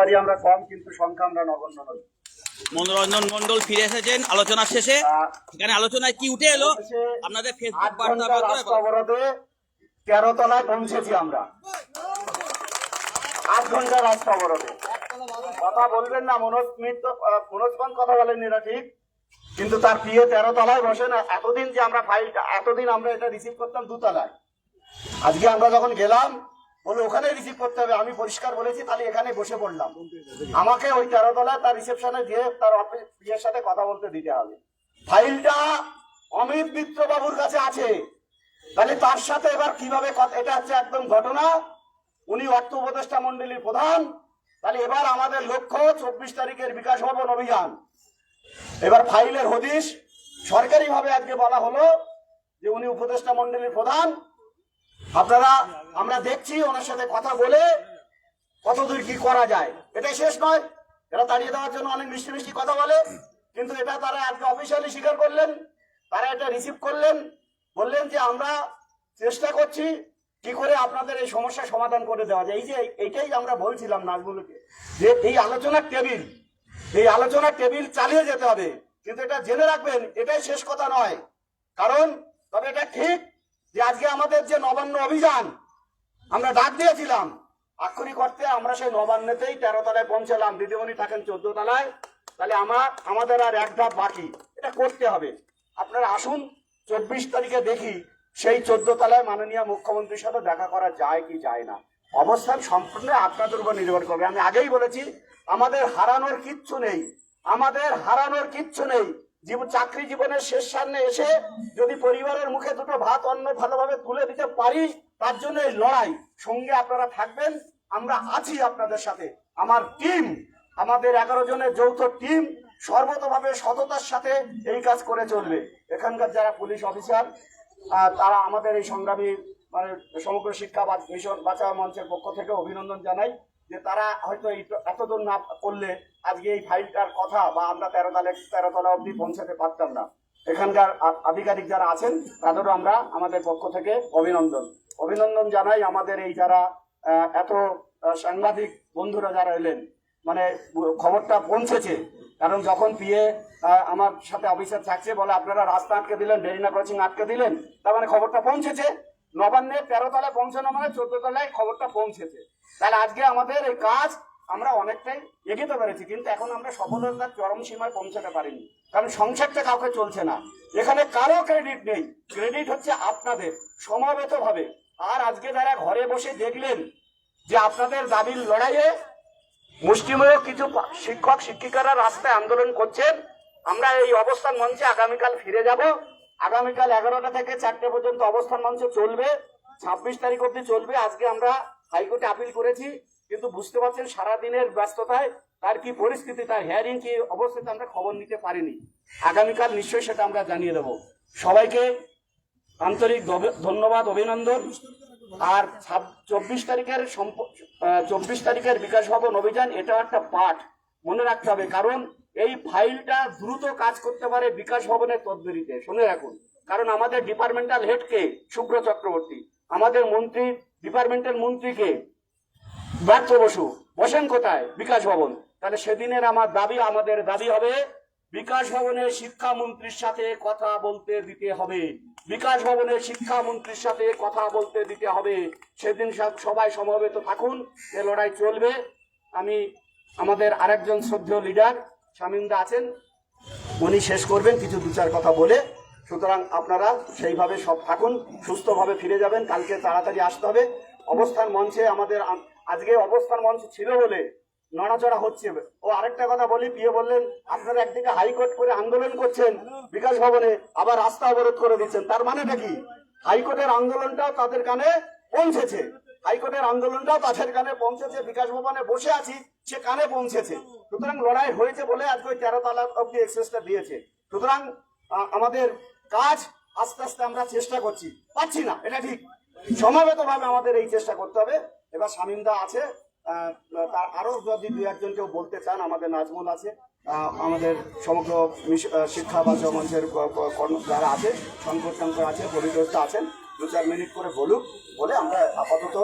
পারি আমরা কম কিন্তু সংখ্যা আমরা নগণ্য নই। মনোরঞ্জন মন্ডল ফিরে এসেছেন আলোচনার শেষে। এখানে আলোচনায় কি উঠে এলো? আপনাদের ফেসবুক বার্তা অবরোধে তেরো তলায় পৌঁছেছি আমরা। আট ঘণ্টা রাস্তা অবরোধে। কথা বলবেন না মনোজ মিত্র আহ, মনোজ খান কথা বলেন এরা ঠিক। কিন্তু তার প্রিয় তেরো তলায় বসে না এতদিন যে আমরা ফাইলটা এতদিন আমরা এটা রিসিভ করতাম দুতলায় আজকে আমরা যখন গেলাম বলে ওখানে রিসিভ করতে হবে। আমি পরিষ্কার বলেছি, তাহলে এখানে বসে পড়লাম। আমাকে ওই তেরো তলায় তার রিসেপশনে গিয়ে তার অফিস ইয়ের সাথে কথা বলতে দিতে হবে। ফাইলটা অমিত মিত্র বাবুর কাছে আছে। তাহলে তার সাথে এবার কীভাবে এটা হচ্ছে একদম ঘটনা। উনি অর্থ উপদেষ্টা মন্ডলীর প্রধান। তাহলে এবার আমাদের লক্ষ্য চব্বিশ তারিখের বিকাশ ভবন অভিযান। এবার ফাইলের হদিশ সরকারিভাবে আজকে বলা হলো যে উনি উপদেষ্টা মন্ডলীর প্রধান। আপনারা, আমরা দেখছি ওনার সাথে কথা বলে কতদূর কি করা যায়। এটাই শেষ নয়। এরা তাড়িয়ে দেওয়ার জন্য অনেক মিষ্টি মিষ্টি কথা বলে। কিন্তু এটা তারা আজকে অফিসিয়ালি স্বীকার করলেন। তারা এটা রিসিভ করলেন। বললেন যে আমরা চেষ্টা করছি কি করে আপনাদের এই সমস্যার সমাধান করে দেওয়া যায়। এই যে এইটাই আমরা বলছিলাম নাজমুলকে যে এই আলোচনার টেবিল, এই আলোচনার টেবিল চালিয়ে যেতে হবে। কিন্তু এটা জেনে রাখবেন, এটাই শেষ কথা নয়। কারণ, তবে এটা ঠিক যে আজকে আমাদের যে নবান্ন অভিযান, আমরা ডাক দিয়েছিলাম। আক্ষরিক অর্থে আমরা সেই নবান্নতেই তেরো তলায় পৌঁছালাম। দিদিমণি থাকেন চোদ্দ তলায়। তাহলে আমার, আমাদের আর এক ধাপ বাকি। এটা করতে হবে। আপনারা আসুন, চব্বিশ তারিখে দেখি সেই চোদ্দ তলায় মাননীয় মুখ্যমন্ত্রীর সাথে দেখা করা যায় কি যায় না। অবস্থান সম্পূর্ণ আপনাদের উপর নির্ভর করবে। আমি আগেই বলেছি, আমাদের হারানোর কিচ্ছু নেই। আমাদের হারানোর কিচ্ছু নেই। জীবন চাকরি জীবনের শেষ সামনে এসে যদি পরিবারের মুখে দুটো ভাত অন্ন ভালোভাবে তুলে দিতে পারি, তার জন্য এই লড়াই। সঙ্গে আপনারা থাকবেন। আমরা আছি আপনাদের সাথে। আমার টিম, আমাদের এগারো জনের যৌথ টিম সর্বতভাবে সততার সাথে এই কাজ করে চলবে। এখানকার যারা পুলিশ অফিসার তারা আমাদের এই সংগ্রামী মানে সমগ্র শিক্ষা মিশন বাঁচাও মঞ্চের পক্ষ থেকে অভিনন্দন জানাই। যে তারা হয়তো এতদূর না করলে আজকে এই ফাইলটার কথা বা আমরা তেরো তলা তেরো তলা অবধি পৌঁছাতে পারতাম না। এখানকার আধিকারিক যারা আছেন, তাদেরও আমরা আমাদের পক্ষ থেকে অভিনন্দন। অভিনন্দন জানাই আমাদের এই যারা এত সাংবাদিক বন্ধুরা যারা এলেন। মানে খবরটা পৌঁছেছে। কারণ যখন পিএ আমার সাথে অফিসার থাকছে বলে আপনারা রাস্তা আটকে দিলেন ডেরিনা ক্রসিং আটকে দিলেন, তার মানে খবরটা পৌঁছেছে। নবান্নে তেরো তলায় পৌঁছানো মানে চোদ্দ তলায় খবরটা পৌঁছেছে। তাহলে আজকে আমাদের এই কাজ আমরা অনেকটাই এগিয়ে পেরেছি, কিন্তু এখন আমরা সফলতার চরম সীমায় পৌঁছাতে পারিনি। কারণ সংসারটা কাউকে চলছে না। এখানে কারও ক্রেডিট নেই। ক্রেডিট হচ্ছে আপনাদের সমাবেত ভাবে আর আজকে যারা ঘরে বসে দেখলেন যে আপনাদের দাবির লড়াইয়ে মুষ্টিমেয় কিছু শিক্ষক, শিক্ষিকারা রাস্তায় আন্দোলন করছেন, আমরা এই অবস্থান মঞ্চে আগামীকাল ফিরে যাব। আগামীকাল এগারোটা থেকে চারটে পর্যন্ত অবস্থান মঞ্চ চলবে। ছাব্বিশ তারিখ অব্দি চলবে। আজকে আমরা হাইকোর্টে আপিল করেছি, কিন্তু বুঝতে পারছেন সারাদিনের ব্যস্ততায় তার কি পরিস্থিতি, তার হেয়ারিং কি অবস্থিতে আমরা খবর নিতে পারিনি। আগামীকাল নিশ্চয়ই সেটা আমরা জানিয়ে দেবো। সবাইকে আন্তরিক ধন্যবাদ, অভিনন্দন। আর চব্বিশ তারিখের চব্বিশ তারিখের বিকাশ ভবন অভিযান, এটাও একটা পাঠ। মনে রাখতে হবে, কারণ এই ফাইলটা দ্রুত কাজ করতে পারে বিকাশ ভবনের তদবিরিতে। শুনে রাখুন। কারণ আমাদের ডিপার্টমেন্টাল হেডকে শুভ্র চক্রবর্তী। আমাদের মন্ত্রী, ডিপার্টমেন্টাল মন্ত্রীকে ব্যর্থ বসু। বসেন কোথায়? বিকাশ ভবন। তাহলে সেদিনের আমার দাবি, আমাদের দাবি হবে, বিকাশ ভবনের শিক্ষামন্ত্রীর সাথে কথা বলতে দিতে হবে। বিকাশ ভবনের শিক্ষামন্ত্রীর সাথে কথা বলতে দিতে হবে। সেদিন সবাই সমবেত থাকুন, এ লড়াই চলবে। আমি আমাদের আরেকজন শ্রদ্ধেয় লিডার শামিন্দা আছেন। উনি শেষ করবেন, কিছু দু চার কথা বলে সুতরাং আপনারা সেইভাবে সব থাকুন, সুস্থভাবে ফিরে যাবেন, কালকে তাড়াতাড়ি আসতে হবে। অবস্থান মঞ্চে আমাদের আজকে অবস্থান মঞ্চ ছিল বলে নড়াচড়া হচ্ছে। ও আরেকটা কথা বলি পিয়ে বললেন, আপনারা একদিকে হাইকোর্ট করে আন্দোলন করছেন বিকাশ ভবনে, আবার রাস্তা অবরোধ করে দিচ্ছেন। তার মানেটা কি? হাইকোর্টের আন্দোলনটাও তাদের কানে পৌঁছেছে। হাইকোর্টের আন্দোলনটাও তাদের কানে পৌঁছেছে। বিকাশ ভবনে বসে আছি, সে কানে পৌঁছেছে। সুতরাং লড়াই হয়েছে বলে আজকে ওই তেরো তালা অব্দি এক্সেসটা দিয়েছে। সুতরাং আমাদের কাজ আস্তে আস্তে আমরা চেষ্টা করছি। পাচ্ছি না, এটা ঠিক। সমাবেত ভাবে আমাদের এই চেষ্টা করতে হবে। এবার শামিমদা আছে তার আরও যদি দু একজন কেউ বলতে চান, আমাদের নাজমুল আছে আমাদের সমগ্র শিক্ষা বাচ্চা মঞ্চের যারা আছে, শঙ্কর শঙ্কর আছে পরিদোষটা আছেন, দু চার মিনিট করে বলুক, বলে আমরা আপাতত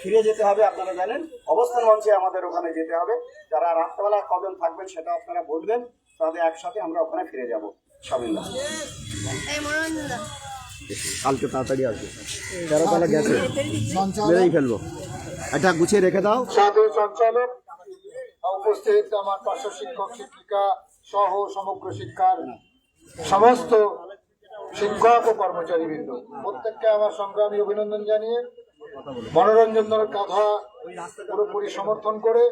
ফিরে যেতে হবে, আপনারা জানেন। অবস্থান মঞ্চে আমাদের ওখানে যেতে হবে। যারা রাত্রেবেলা কজন থাকবেন সেটা আপনারা বলবেন, তাদের একসাথে আমরা ওখানে ফিরে যাব দা। কালকে তাড়াতাড়ি আসবে। তেরো তলা গেছে। মেরেই ফেলব। এটা গুছিয়ে রেখে দাও। সাধু সঞ্চালক উপস্থিত আমার পার্শ্ব শিক্ষক শিক্ষিকা সহ সমগ্র শিক্ষার সমস্ত শিক্ষক ও কর্মচারীবৃন্দ প্রত্যেককে আমার সংগ্রামী অভিনন্দন জানিয়ে মনোরঞ্জনের কথা পুরোপুরি সমর্থন করে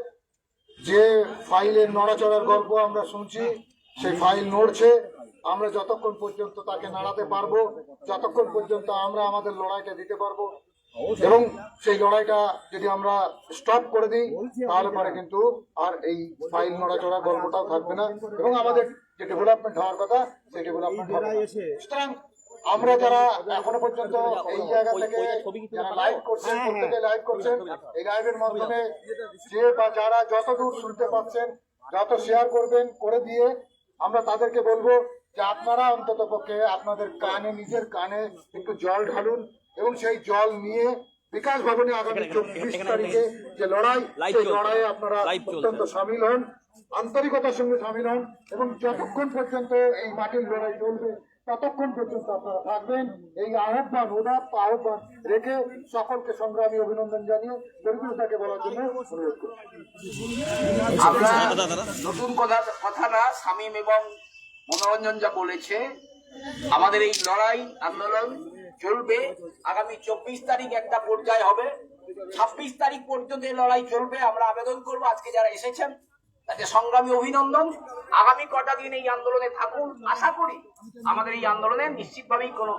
যে ফাইলের নড়াচড়ার গল্প আমরা শুনছি সেই ফাইল নড়ছে। আমরা যতক্ষণ পর্যন্ত তাকে নাড়াতে পারব যতক্ষণ পর্যন্ত আমরা আমাদের লড়াইটা দিতে পারব। এবং সেই লড়াইটা যদি আমরা স্টপ করে দিই তাহলে পরে কিন্তু আর এই ফাইল নড়াচড়া গল্পটাও থাকবে না। এবং আমাদের যে ডেভেলপমেন্ট হওয়ার কথা সেই ডেভেলপমেন্ট হবে সুতরাং আমরা যারা এখনও পর্যন্ত এই জায়গা থেকে যারা লাইভ করছেন প্রত্যেকে লাইভ করছেন এই লাইভের মাধ্যমে যে বা যারা যতদূর শুনতে পাচ্ছেন যত শেয়ার করবেন করে দিয়ে আমরা তাদেরকে বলব যে আপনারা অন্তত পক্ষে আপনাদের কানে নিজের কানে একটু জল ঢালুন এবং সেই জল নিয়ে বিকাশ ভবনে আগামী চব্বিশ তারিখে যে লড়াই সেই। লড়াইয়ে আপনারা অত্যন্ত সামিল হন আন্তরিকতার সঙ্গে সামিল হন এবং যতক্ষণ পর্যন্ত এই মাটির লড়াই চলবে ততক্ষণ পর্যন্ত আপনারা থাকবেন এই আহ্বান উদাত্ত আহ্বান রেখে সকলকে সংগ্রামী অভিনন্দন জানিয়ে দরিদ্রতাকে বলার জন্য অনুরোধ করছি আমরা। নতুন কথা কথা না শামীম এবং মনোরঞ্জন যা বলেছে, আমাদের এই লড়াই আন্দোলন চলবে। আগামী চব্বিশ তারিখ একটা পর্যায় হবে। ছাব্বিশ তারিখ পর্যন্ত এই লড়াই চলবে। আমরা আবেদন করব, আজকে যারা এসেছেন, তাদের সংগ্রামী অভিনন্দন। আগামী কটা দিন এই আন্দোলনে থাকুন? আশা করি আমাদের এই আন্দোলনে নিশ্চিতভাবেই কোনো